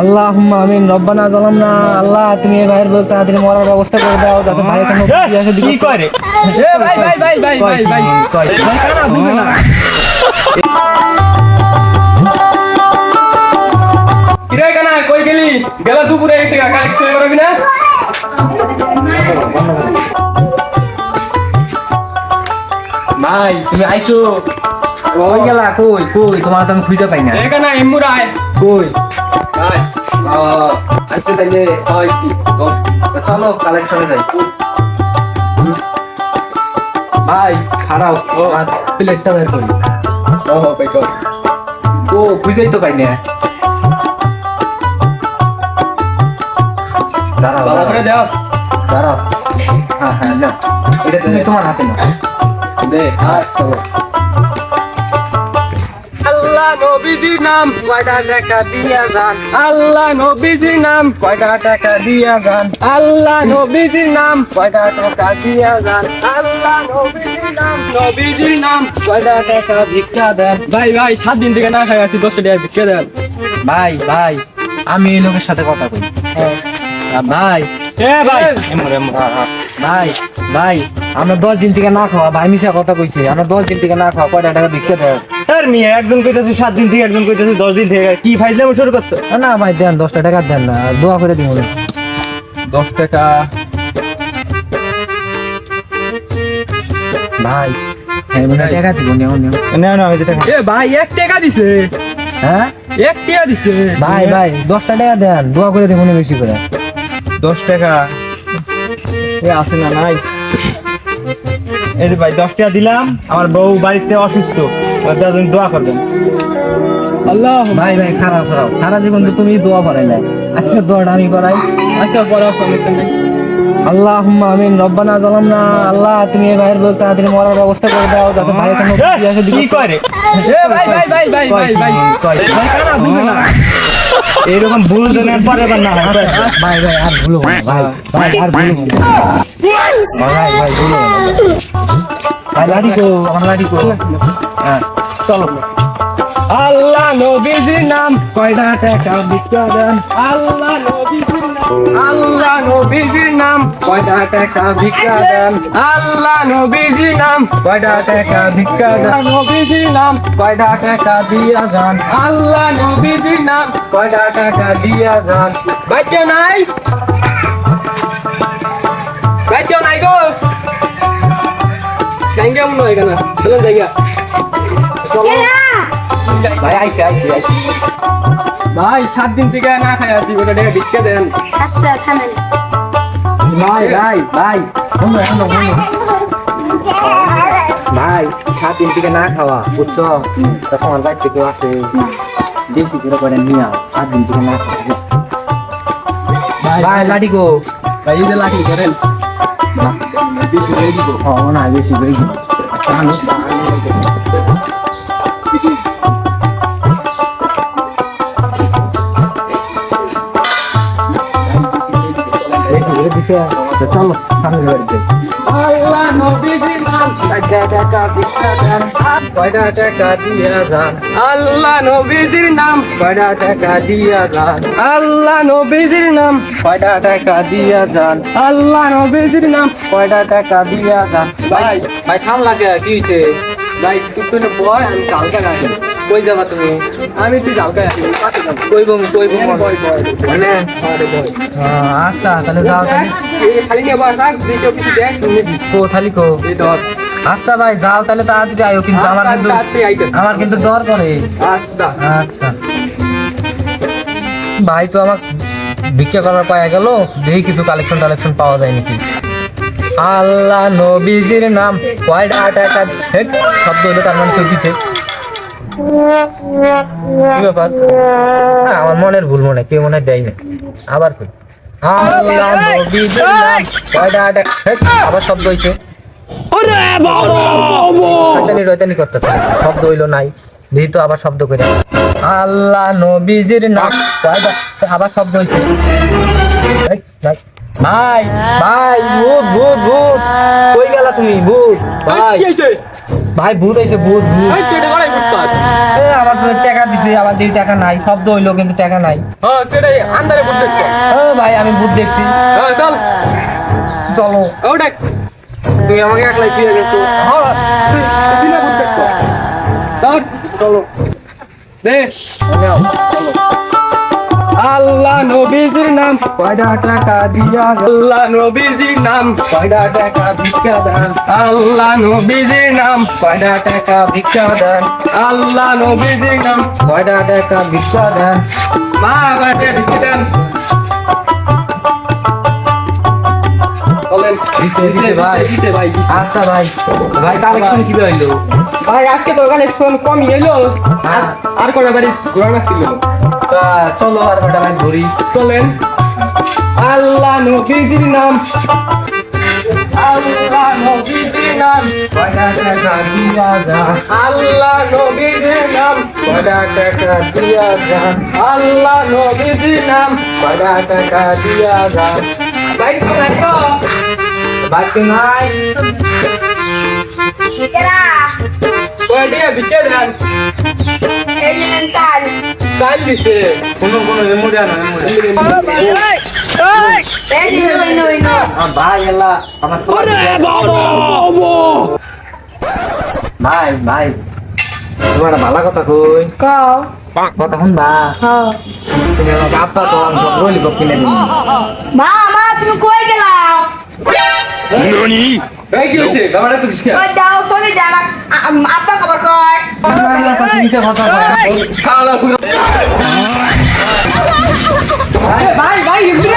আল্লাহুম্মা আমিন রব্বানা যালামনা আল্লাহ তুমি এই ভাইয়ের বলতে তাড়াতাড়ি মরার ব্যবস্থা করে দাও যাতে ভাই কোনো কি করে? এ ভাই ভাই ভাই ভাই ভাই ভাই? ভাই বুঝে না কিরে কানা কই গেলি? গেলা দুপুরে এসে গা কাজ করে করবি না? ভাই তুমি আইছো? কই গেলা? কই কই? তোমার তো আমি খুঁজে পাই না। এ কানা ইমুর কই? আয় তাইলে হয় কি? চলো কালেকশনে যাই। ভাই খারাপ প্লেটটা বের করি। ও ভাই কর। ও খুঁজেই তো পাই না দাঁড়াও। ভালো করে দাও দাঁড়াও। হ্যাঁ হ্যাঁ না এটা তুমি তোমার হাতে না দে চলো। আল্লাহ নবীজির নাম, কয়টা টাকা দিয়া যান? আল্লাহ নবীজির নাম, কয়টা টাকা দিয়া যান? আল্লাহ নবীজির নাম, কয়টা টাকা দিয়া যান? ভিক্ষা দেন? ভাই ভাই, সাত দিন থেকে না খাই আছি, দশটা টাকা ভিক্ষা দেন। ভাই ভাই, আমি এই লোকের সাথে কথা কই। ভাই ভাই ভাই আমরা দশ দিন থেকে না খাওয়া, ভাই মিশা কথা কইছে, আমরা দশ দিন থেকে না খাওয়া, কয়টা টাকা দিচ্ছে দেয় আর মেয়ে একজন কইতেছে সাত দিন থেকে একজন কইতেছে দশ দিন থেকে। কি ফাইজলাম শুরু করছ? না ভাই দেন দশটা টাকা দেন না দোয়া করে দিন। দশ টাকা। ভাই হ্যাঁ মানে টাকা দিব নেও নেও। না না আমি এ ভাই এক টাকা দিছে। হ্যাঁ? এক টাকা দিছে। ভাই ভাই দশটা টাকা দেন দোয়া করে দিব বেশি করে। দশ টাকা। এ আছে না নাই। এই ভাই দশ টাকা দিলাম আমার বউ বাড়িতে অসুস্থ। তার দোয়া করবেন। আল্লাহ। ভাই ভাই খারাপ খারাপ। সারা জীবন তো তুমি দোয়া করাই না আজকে দোয়াটা আমি করাই। আচ্ছা পড়া সমস্যা নেই? আল্লাহুম্মা আমিন। রব্বানা যালামনা। আল্লাহ তুমি এই ভাইয়ের বলতে তাড়াতাড়ি মরার ব্যবস্থা করে দাও যাতে ভাই কোনো কি করে? এ ভাই ভাই ভাই ভাই ভাই ভাই। না এরকম ভুল দেন পরে না ভাই ভাই আর ভুলো ভাই। ভাই আর ভুলো ভাই ভাই ভুলো ভাই লাঠি কো আমার লাঠি কো। চলো। আল্লাহ নবীজির নাম কয়টা টাকা ভিক্ষা আল্লাহ নবীজির আল্লাহ নবীজির নাম কয়টা টাকা ভিক্ষা আল্লাহ নবীজির নাম কয়টা টাকা ভিক্ষা নবীজির নাম কয়টা টাকা দিয়া যান? আল্লাহ নবীজির নাম কয়টা টাকা দিয়া যান? বাইকে নাই? বাইকে নাই গো। জায়গা মনে হয় কেন চলো জায়গা চলো। ভাই আইছে আইছে আইছে ভাই সাত দিন থেকে না খাই আছি ওটা ডেকে ভিক্ষা দেন। আচ্ছা থামেন। ভাই ভাই ভাই। শুনো শুনো ভাই সাত দিন থেকে না খাওয়া বুঝছ? তা তোমার বাড়িতে কেউ আছে? বেশি করে করে নিয়ে সাত দিন থেকে না খাওয়া ভাই লাঠি গো ভাই এই যে লাঠি করেন বেশি করে দিব। না বেশি করে দিও। তো চলো সামনের বাড়িতে। আল্লাহ নবীজির নাম কয়টা টাকা দিয়া যান। আল্লাহ নবীজির নাম কয়টা টাকা দিয়া যান। আল্লাহ নবীজির নাম কয়টা টাকা দিয়া যান। আল্লাহ নবীজির নাম কয়টা টাকা দিয়া যান। ভাই ভাই থাম লাগে কি হইছে? ভাই বয় আমি কই যাবা তুমি? আমি আসি কইব কইব মানে? আচ্ছা তাহলে যাও তাহলে। খালি রাখ দ্বিতীয় কিছু দেখ। তুমি কো থালি কো। এই ধর। আচ্ছা ভাই যাও তাহলে তাড়াতাড়ি আয়ো কিন্তু আমার কিন্তু। আমার কিন্তু দর করে আচ্ছা। আচ্ছা। ভাই তো আমার ভিক্ষা করার পাওয়া গেল। দেখি কিছু কালেকশন টালেকশন পাওয়া যায় নাকি। আল্লাহ নবীজির নাম। কয়টা টাকা হেট, শব্দ হলো তার মানে কি ব্যাপার? হ্যাঁ আমার মনের ভুল মনে কেউ মনে দেয় না। আবার কই? আল্লাহ নবীজির নাম। হেট, আবার শব্দ হইছে। শয়তানি রয়তানি করতেছে। শব্দ হইল নাই। তো আবার শব্দ করে। আল্লাহ নবীজির নাম। আবার শব্দ হইছে। ভাই ভাই ভূত ভূত ভূত। কই গেলা তুমি ভূত? ভাই। কি হইছে? ভাই ভূত আইছে ভূত ভূত। এই কেটে গড়াই করতাস এ, আমার তো টাকা দিছে আমার দিয়ে টাকা নাই। শব্দ হইল কিন্তু টাকা নাই। হ্যাঁ সেটাই আন্দারে ভূত দেখছ। ও ভাই আমি ভূত দেখছি। হ্যাঁ চল। চলো। ও ডাক তুই আমাকে একলাই দিয়ে গেছো হ্যাঁ তুই না ভূত দেখছ? চল চলো। দে নাও, চলো। নবীজির নাম। কয়টা টাকা দিয়া আল্লাহ নবীজির নাম। কয়টা টাকা ভিক্ষা দান। আল্লাহ নবীজির নাম। কয়টা টাকা ভিক্ষা দান। আল্লাহ নবীজির নাম। কয়টা টাকা ভিক্ষা দান। মা কয়টা ভিক্ষা দান। বলেন দিছে, দিছে ভাই। ভাই আচ্ছা ভাই। ভাই কালেকশন কি হইল? ভাই আজকে তো কালেকশন কমই এলো। আর কটা বাড়ি ঘোরানো ছিল তা চলো আর ভাই ঘুরি চলেন। আল্লাহ নবীজির নাম। আল্লাহ নবীজির নাম। কয়টা টাকা দিয়া যা। আল্লাহ নবীজির নাম। টাকা দিয়া যা। আল্লাহ নবীজির নাম। টাকা দিয়া যা। ভাই তো নাই দিয়ে বিকে দেন Elinan Sal. চাল দিছে কোনো কোনো মেমোরি আনো memory Pwede, ino, ino, ino. আমার ভাই এলা আমার ভাই ভাই তোমার ভালো কথা কই Kau. কথা শুনবা Oh. তুমি আমাকে আব্বা তো রইলি কিনে দিন Mama, তুমি কই গেলা? ভাই কি হয়েছে আমার এত কিছু কই দাও, কই দাও, আপা খবর কই। কিসে কথা কয় খাওয়া দাওয়া করে ভাই ভাই এমনি